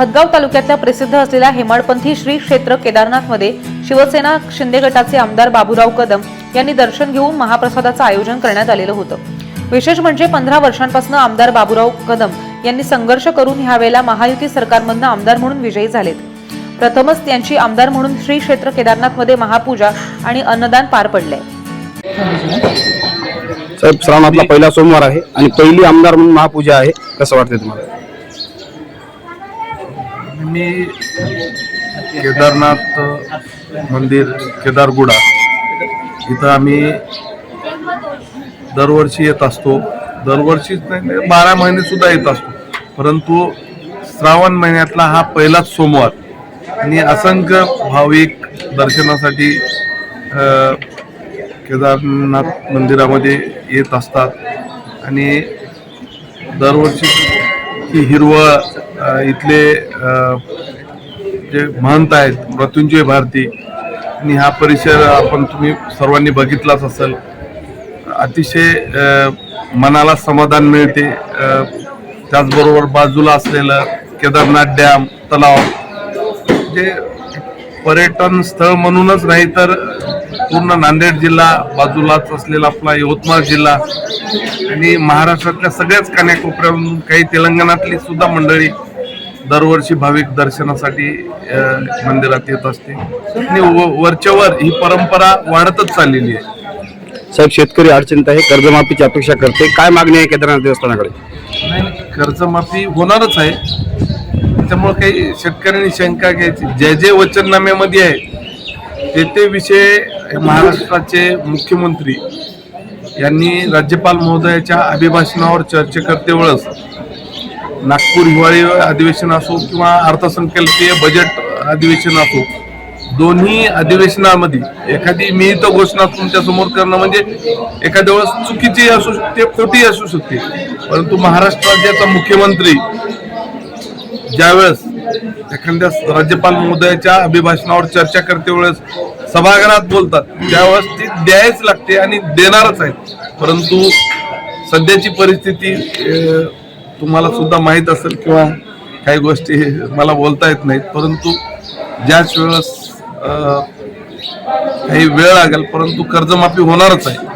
हदगाव तालुक्यातल्या प्रसिद्ध असलेल्या हेमाडपंथी श्री क्षेत्र केदारनाथमध्ये शिवसेना शिंदे गटाचे आमदार बाबूराव कदम यांनी दर्शन घेऊन महाप्रसादाचं आयोजन करण्यात आलेलं होतं. विशेष म्हणजे पंधरा वर्षांपासून आमदार बाबूराव कदम यांनी संघर्ष करून ह्यावेळेला महायुती सरकारमधनं आमदार म्हणून विजयी झालेत. प्रथमच त्यांची आमदार म्हणून श्री क्षेत्र केदारनाथमध्ये महापूजा आणि अन्नदान पार पडले साहेब श्रावणातला पहिला सोमवार आहे आणि पहिली आमदार म्हणून महापूजा आहे कसं वाटते तुम्हाला? मी केदारनाथ मंदिर केदारगुडा. इथं आम्ही दरवर्षी येत असतो. दरवर्षीच नाही बारा महिने सुद्धा येत असतो. परंतु श्रावण महिन्यातला हा पहिलाच सोमवार. आणि असंख्य भाविक दर्शनासाठी केदारनाथ मंदिरामध्ये येत असतात. आणि दरवर्षी ही हिरवळ इथले जे महंत आहेत मृत्युंजय भारती आणि हा परिसर आपण तुम्ही सर्वांनी बघितलाच असेल. अतिशय मनाला समाधान मिळते. त्याचबरोबर बाजूला असलेलं केदारनाथ डॅम तलाव जे पर्यटन स्थळ म्हणूनच नाही तर पूर्ण नांदेड जिल्हा बाजूलाच असलेला आपला यवतमाळ जिल्हा आणि महाराष्ट्रातल्या सगळ्याच कान्याकोपऱ्यावरून काही तेलंगणातली सुद्धा मंडळी दरवर्षी भाविक दर्शनासाठी मंदिरात येत असते. आणि व- वरच्या वर ही परंपरा वाढतच चाललेली आहे. साहेब शेतकरी अडचणीत आहे कर्जमाफीची अपेक्षा करते. काय मागणी आहे केदारनाथ देवस्थानाकडे? नाही कर्जमाफी होणारच आहे. त्याच्यामुळे काही शेतकऱ्यांनी शंका घ्यायची. जे जे वचननाम्यामध्ये आहे. ते ते विषय महाराष्ट्राचे मुख्यमंत्री यांनी राज्यपाल महोदयाच्या अभिभाषणावर चर्चे करते वेळेस नागपूर हिवाळी अधिवेशन असो किंवा अर्थसंकल्पीय बजेट अधिवेशन असो दोन्ही अधिवेशनामध्ये एखादी मी घोषणा तुमच्यासमोर करणं म्हणजे एखाद्या वेळेस चुकीची असू शकते खोटी असू शकते. परंतु महाराष्ट्र राज्याचा मुख्यमंत्री ज्यावेळेस एखाद्या राज्यपाल महोदयाच्या अभिभाषणावर चर्चा करते वेळेस सभागृहात बोलतात त्यावेळेस ती द्यायच लागते आणि देणारच आहेत. परंतु सध्याची परिस्थिती तुम्हाला सुद्धा माहीत असेल किंवा काही गोष्टी मला बोलता येत नाहीत. परंतु ज्याच वेळेस काही वेळ लागेल परंतु कर्जमाफी होणारच आहे.